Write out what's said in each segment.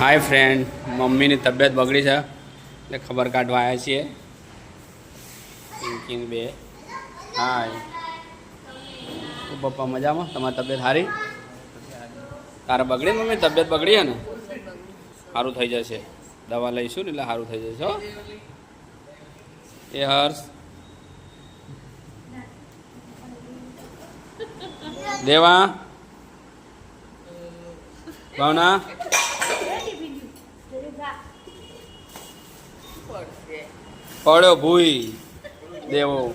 હાય friend મમ્મીની તબિયત બગડી છે. એટલે ખબર કાઢવા આવ્યા છીએ. બે. હાય પપ્પા મજામાં? તમારી તબિયત સારી? તારે બગડી મમ્મી? તબિયત બગડી છે ને? સારું થઈ જશે. દવા લઈશું ને એટલે સારું થઈ જશે, હો. એ હર્ષ. દેવા. ભાવના. પડ્યો ભૂઈ. દેવો.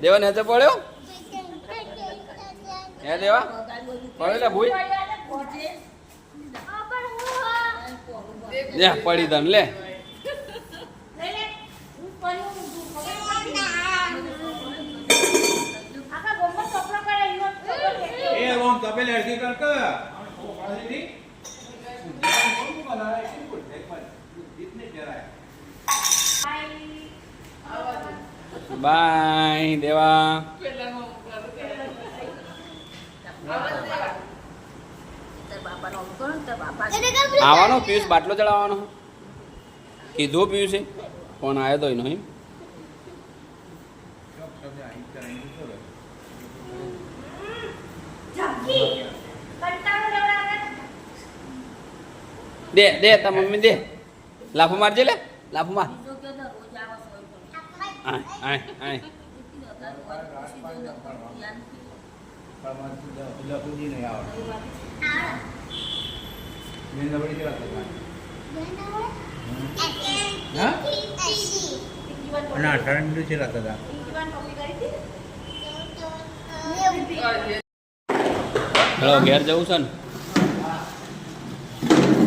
દેવા ને પડ્યો? હે દેવા? પડ્યો લે ભૂઈ? લે પડી તને લે. એ ઓમ તપેલે અડધી કર. બાય દેવા. આવવાનો પિયુષ બાટલો ચડાવવાનો. કીધું પિયુષે ફોન આવ્યો તો એનો એમ દે દે તાર મમ્મી દે. લાફો મારજે લે લાફો માર. આય આય આય અને અઠારણું છે રાતા હતા ચલો ઘેર જવું છે ને?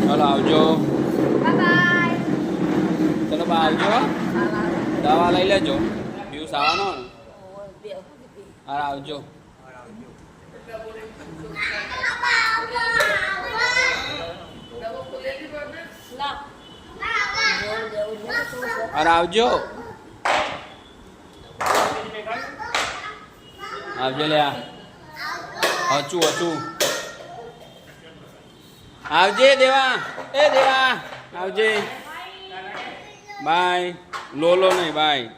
ચલો આવજો. ચલો બા આવજો હો. દવા લઈ લેજો. પિયુષ આવવાનો ને? આવજો. હાર આવજો. આવજો લ્યા હચું હચું. આવજે દેવા. એ દેવા. આવજે. બાય. લોલો નહીં બાય.